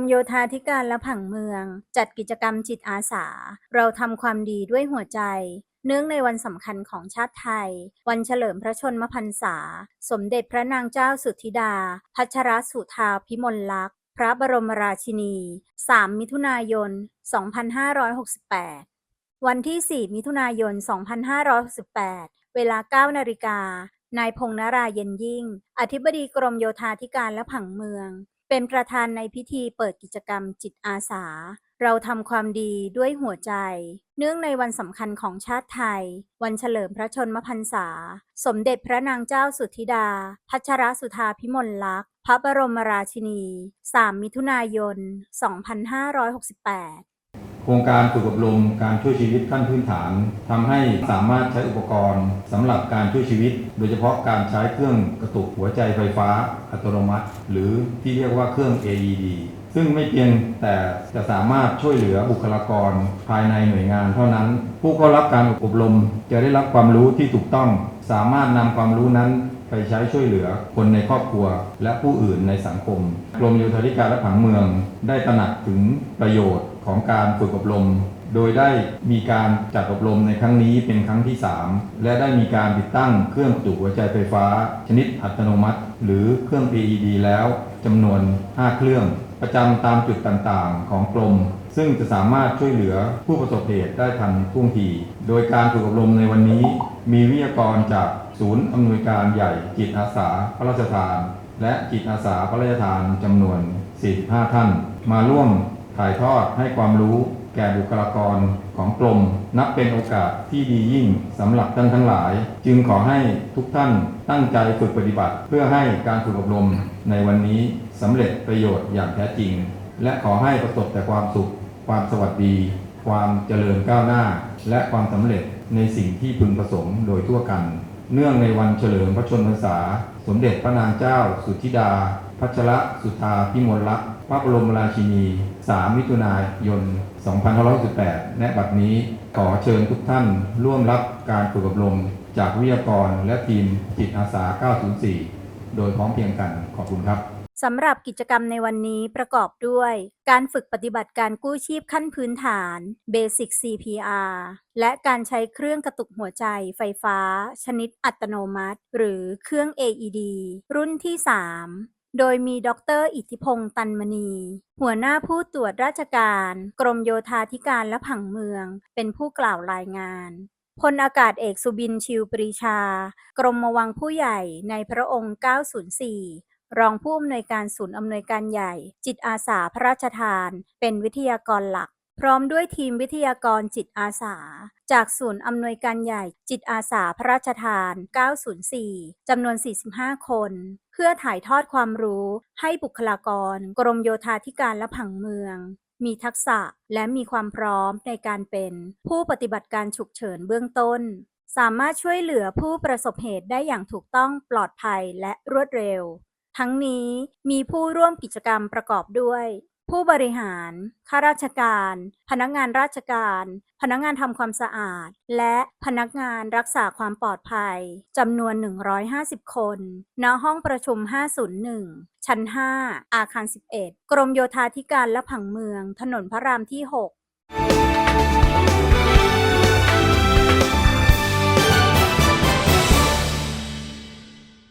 มโยธาธิการและผังเมือง จัดกิจกรรมจิตอาสา เราทำความดีด้วยหัวใจ เนื่องในวันสำคัญของชาติไทย วันเฉลิมพระชนมพรรษา สมเด็จพระนางเจ้าสุธิดา พัชรสุธาพิมลลักษณ์ พระบรมราชินี 3 มิถุนายน 2568 วันที่ 4 มิถุนายน 2568 เวลา 9 นาฬิกานายพงษ์นราเย็นยิ่ง อธิบดีกรมโยธาธิการและผังเมือง เป็นประธานในพิธีเปิดกิจกรรมจิตอาสา เราทำความดีด้วยหัวใจ เนื่องในวันสำคัญของชาติไทย วันเฉลิมพระชนมพรรษา สมเด็จพระนางเจ้าสุธิดา พัชรสุธาพิมลลักษณ์ พระบรมราชินี 3 มิถุนายน 2568 โครงการฝึกอบรมการช่วยชีวิตขั้นพื้นฐานทำให้สามารถใช้อุปกรณ์สำหรับการช่วยชีวิต โดยเฉพาะการใช้เครื่องกระตุกหัวใจไฟฟ้าอัตโนมัติ หรือที่เรียกว่าเครื่อง AED ซึ่งไม่เพียงแต่จะสามารถช่วยเหลือบุคลากรภายในหน่วยงานเท่านั้น ผู้เข้ารับการอบรมจะได้รับความรู้ที่ถูกต้อง สามารถนำความรู้นั้นไปใช้ช่วยเหลือคนในครอบครัว และผู้อื่นในสังคม กรมโยธาธิการและผังเมือง ได้ตระหนักถึงประโยชน์ของการฝึกอบรม โดยได้มีการจัดอบรมในครั้งนี้เป็นครั้งที่ 3 และได้มีการติดตั้งเครื่องจุหัวใจไฟฟ้า ชนิดอัตโนมัติ หรือเครื่อง P.E.D. แล้ว จำนวน 5 เครื่อง ประจำตามจุดต่างๆ ของกรม ซึ่งจะสามารถช่วยเหลือผู้ประสบเหตุได้ทันท่วงที โดยการฝึกอบรมในวันนี้ มีวิทยากรจากศูนย์อำนวยการใหญ่จิตอาสาพระราชทาน และจิตอาสาพระราชทานจำนวน 45 ท่าน มาร่วม ถ่ายทอดให้ความรู้แก่บุคลากรของกรม นับเป็นโอกาสที่ดียิ่งสำหรับท่านทั้งหลาย จึงขอให้ทุกท่านตั้งใจฝึกปฏิบัติ เพื่อให้การฝึกอบรมในวันนี้สำเร็จประโยชน์อย่างแท้จริง และขอให้ประสบแต่ความสุข ความสวัสดี ความเจริญก้าวหน้า และความสำเร็จในสิ่งที่พึงประสงค์โดยทั่วกัน เนื่องในวันเฉลิมพระชนมพรรษา สมเด็จพระนางเจ้า สุธิดา พัชรสุธาพิมลลักษณ์ พระบรมราชินี 3 มิถุนายน 2518และบัดนี้ขอเชิญทุกท่านร่วมรับการฝึกอบรมจากวิทยากรและทีมจิตอาสา 904 โดยพร้อมเพียงกัน ขอบคุณครับสำหรับกิจกรรมในวันนี้ประกอบด้วย การฝึกปฏิบัติการกู้ชีพขั้นพื้นฐาน Basic CPR และการใช้เครื่องกระตุกหัวใจไฟฟ้า ชนิดอัตโนมัติ หรือเครื่อง AED รุ่นที่ 3 โดยมีดร อิทธิพงศ์ตันมณี หัวหน้าผู้ตรวจราชการ กรมโยธาธิการและผังเมือง เป็นผู้กล่าวรายงานพลอากาศเอกสุบินชิวปรีชา กรมวังผู้ใหญ่ในพระองค์ 904 รองผู้อำนวยการศูนย์อำนวยการใหญ่ จิตอาสาพระราชทาน เป็นวิทยากรหลัก พร้อมด้วยทีมวิทยากรจิตอาสา จากศูนย์อำนวยการใหญ่จิตอาสาพระราชทาน 904 จำนวน 45 คน เพื่อถ่ายทอดความรู้ให้บุคลากร กรมโยธาธิการและผังเมือง มีทักษะและมีความพร้อมในการเป็นผู้ปฏิบัติการฉุกเฉินเบื้องต้น สามารถช่วยเหลือผู้ประสบเหตุได้อย่างถูกต้องปลอดภัยและรวดเร็ว ทั้งนี้มีผู้ร่วมกิจกรรมประกอบด้วย ผู้บริหาร ข้าราชการ พนักงานราชการ พนักงานทำความสะอาด และพนักงานรักษาความปลอดภัยจำนวน 150 คนณห้องประชุม 501 ชั้น 5 อาคาร 11 กรมโยธาธิการและผังเมือง ถนนพระรามที่ 6